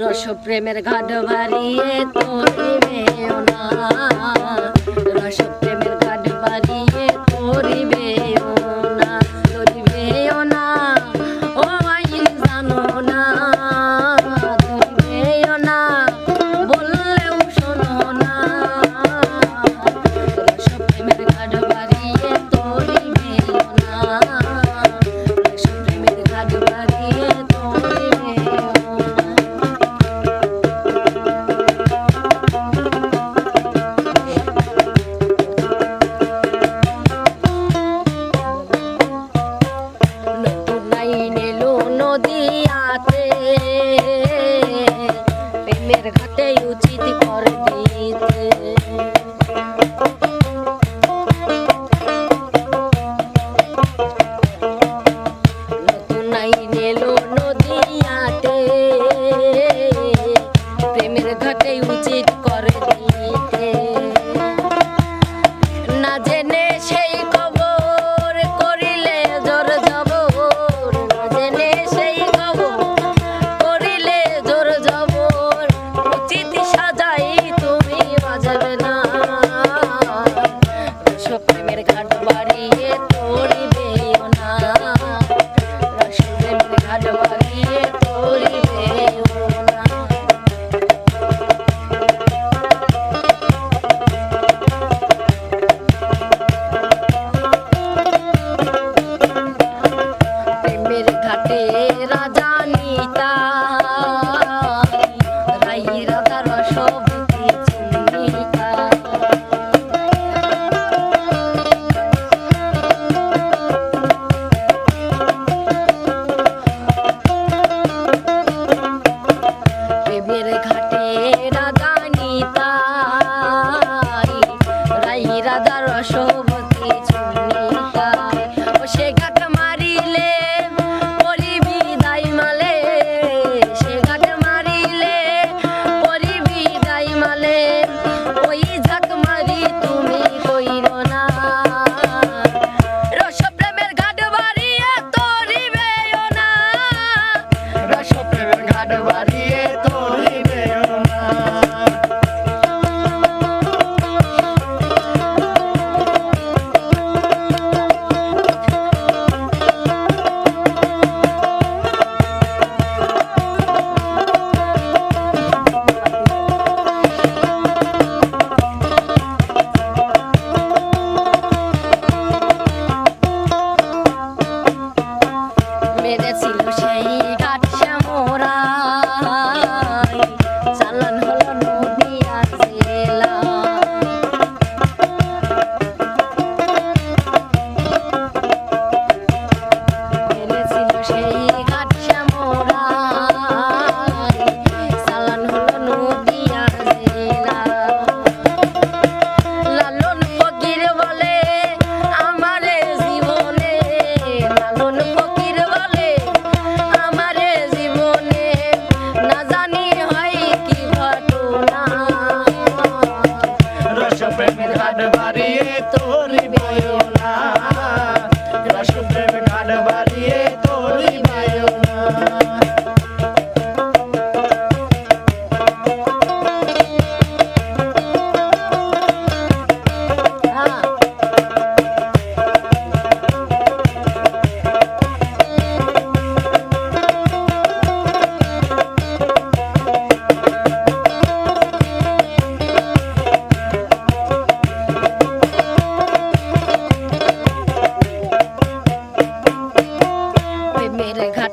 রস প্রেমের ঘাট বাড়িয়ে তো না। রস প্রেম করে রাধা রসম 不介意。 มี看